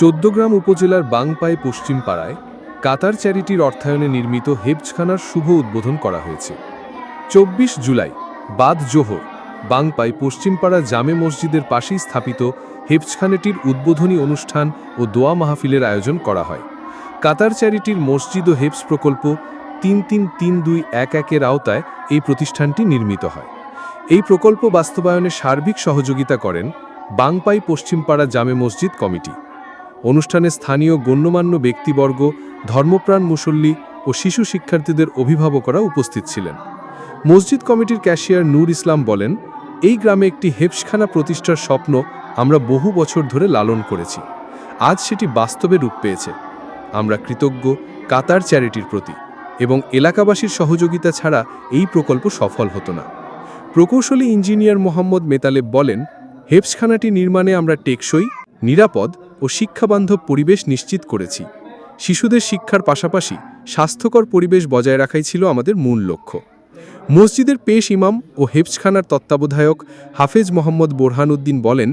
চোদ্দগ্রাম উপজেলার বাংপাই পশ্চিম পাড়ায় কাতার চ্যারিটির অর্থায়নে নির্মিত হেবজখানার শুভ উদ্বোধন করা হয়েছে। চব্বিশ জুলাই, বাদ জোহর, বাংপাই পশ্চিমপাড়া জামে মসজিদের পাশেই স্থাপিত হেবজখানাটির উদ্বোধনী অনুষ্ঠান ও দোয়া মাহফিলের আয়োজন করা হয়। কাতার চ্যারিটির মসজিদ ও হেবস প্রকল্প তিন তিন তিন দুই এক একের আওতায় এই প্রতিষ্ঠানটি নির্মিত হয়। এই প্রকল্প বাস্তবায়নে সার্বিক সহযোগিতা করেন বাংপাই পশ্চিমপাড়া জামে মসজিদ কমিটি। অনুষ্ঠানে স্থানীয় গণ্যমান্য ব্যক্তিবর্গ, ধর্মপ্রাণ মুসল্লি ও শিশু শিক্ষার্থীদের অভিভাবকরা উপস্থিত ছিলেন। মসজিদ কমিটির ক্যাশিয়ার নূর ইসলাম বলেন, এই গ্রামে একটি হেপসখানা প্রতিষ্ঠার স্বপ্ন আমরা বহু বছর ধরে লালন করেছি। আজ সেটি বাস্তবে রূপ পেয়েছে। আমরা কৃতজ্ঞ কাতার চ্যারিটির প্রতি এবং এলাকাবাসীর সহযোগিতা ছাড়া এই প্রকল্প সফল হতো না। প্রকৌশলী ইঞ্জিনিয়ার মোহাম্মদ মেতালেব বলেন হেপসখানাটি নির্মাণে আমরা টেকসই, নিরাপদ ও শিক্ষাবান্ধব পরিবেশ নিশ্চিত করেছি। শিশুদের শিক্ষার পাশাপাশি স্বাস্থ্যকর পরিবেশ বজায় রাখাই ছিল আমাদের মূল লক্ষ্য। মসজিদের পেশ ইমাম ও হেপসখানার তত্ত্বাবধায়ক হাফেজ মোহাম্মদ বোরহানউদ্দিন বলেন,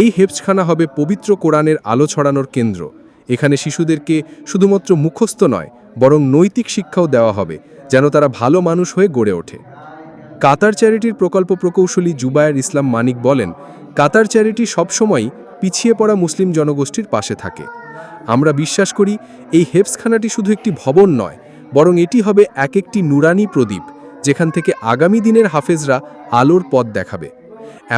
এই হেপসখানা হবে পবিত্র কোরআনের আলো ছড়ানোর কেন্দ্র। এখানে শিশুদেরকে শুধুমাত্র মুখস্থ নয়, বরং নৈতিক শিক্ষাও দেওয়া হবে, যেন তারা ভালো মানুষ হয়ে গড়ে ওঠে। কাতার চ্যারিটির প্রকল্প প্রকৌশলী জুবায়ের ইসলাম মানিক বলেন, কাতার চ্যারিটি সবসময়ই পিছিয়ে পড়া মুসলিম জনগোষ্ঠীর পাশে থাকে। আমরা বিশ্বাস করি, এই হেপসখানাটি শুধু একটি ভবন নয়, বরং এটি হবে এক একটি নুরানি প্রদীপ, যেখান থেকে আগামী দিনের হাফেজরা আলোর পথ দেখাবে।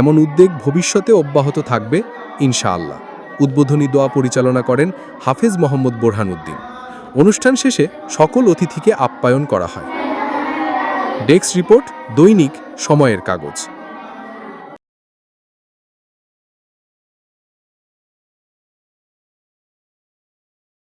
এমন উদ্যোগ ভবিষ্যতে অব্যাহত থাকবে, ইনশাআল্লাহ। উদ্বোধনী দোয়া পরিচালনা করেন হাফেজ মোহাম্মদ বোরহানউদ্দিন অনুষ্ঠান শেষে সকল অতিথিকে আপ্যায়ন করা হয়। ডেস্ক রিপোর্ট দৈনিক সময়ের কাগজ।